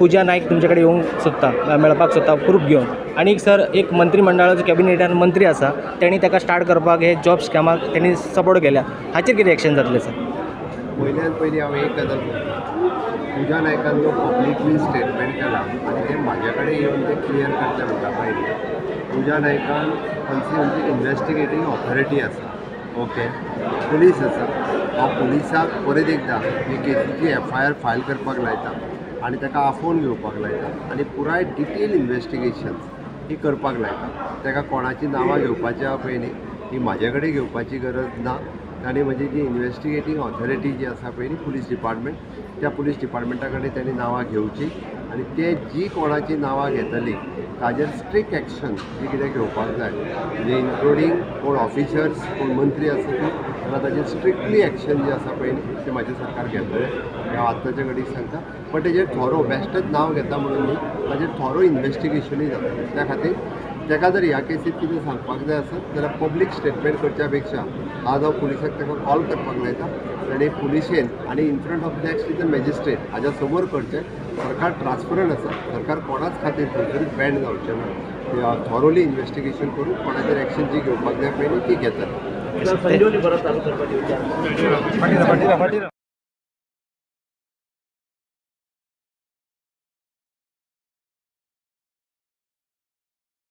पुजा नाईक तुमच्याकडे येवंक सोदता मेळपाक सोदता प्रूफ घेवन आनीक सर एक मंत्रिमंडळाचो कॅबिनेटान मंत्री आसा तेणी ताका स्टार्ट करपाक हे जॉब स्कॅमाक तेणी सपोर्ट केल्या. हाचेर कितें एक्शन जातलें सर? पयल्यान पयलीं हांव एक गजाल पुजा नायकान जो पब्लिकली स्टेटमेंट केला आनी ते म्हाज्या कडेन येवन ते क्लियर करचें म्हणटा पयलीं पुजा नायकान खंयची खंयची इन्वेस्टिगेटींग ऑथॉरिटी आसा. ओके पुलीस आसा. हांव पुलिसाक परत एकदां हे केसीची एफ आय आर फायल करपाक लायता. आनी ताका आफोवन घेवपाक लायता. आनी पुराय डिटेल इन्वेस्टिगेशन ही करपाक लायता. ताका कोणाची नांवां घेवपाची घेवपाच्या न्ही ही म्हाजे कडेन घेवपाची गरज ना. आनी म्हणजे जी इन्वेस्टिगेटींग ऑथॉरिटी जी आसा पळय न्ही पुलीस डिपार्टमेंट त्या पुलीस डिपार्टमेंटा कडेन तेणी नांवां घेवची आनी ते जी कोणाची नांवां घेतली ताजेर स्ट्रिक्ट एक्शन जी कितें घेवपाक जाय. म्हणजे इन्क्लुडींग कोण ऑफिसर्स कोण मंत्री आसा ती जाल्यार ताजेर स्ट्रिक्टली एक्शन जे आसा पळय न्ही तें म्हाजें सरकार घेतलें हें हांव आत्ताच्या घडीक सांगता. पण तेजेर थोरो बेश्टच नांव घेता म्हणून न्ही ताजेर थोरो इन्वेस्टिगेशनूय जाता. त्या खातीर ताका जर ह्या केसीत कितें सांगपाक जाय आसत जाल्यार पब्लीक स्टेटमेंट करच्या पेक्षा आज हांव पुलिसाक ताका कॉल करपाक लायता आनी पुलिशेन आनी in front of next is the magistrate हाज्या समोर करचें सरकार ट्रान्सपरंट आसा सरकार कोणाच खातीर खंयतरी बँड जावचें ना थॉरोली इन्वेस्टिगेशन करून कोणाचेर एक्शन जी घेवपाक जाय पळय न्ही ती घेतात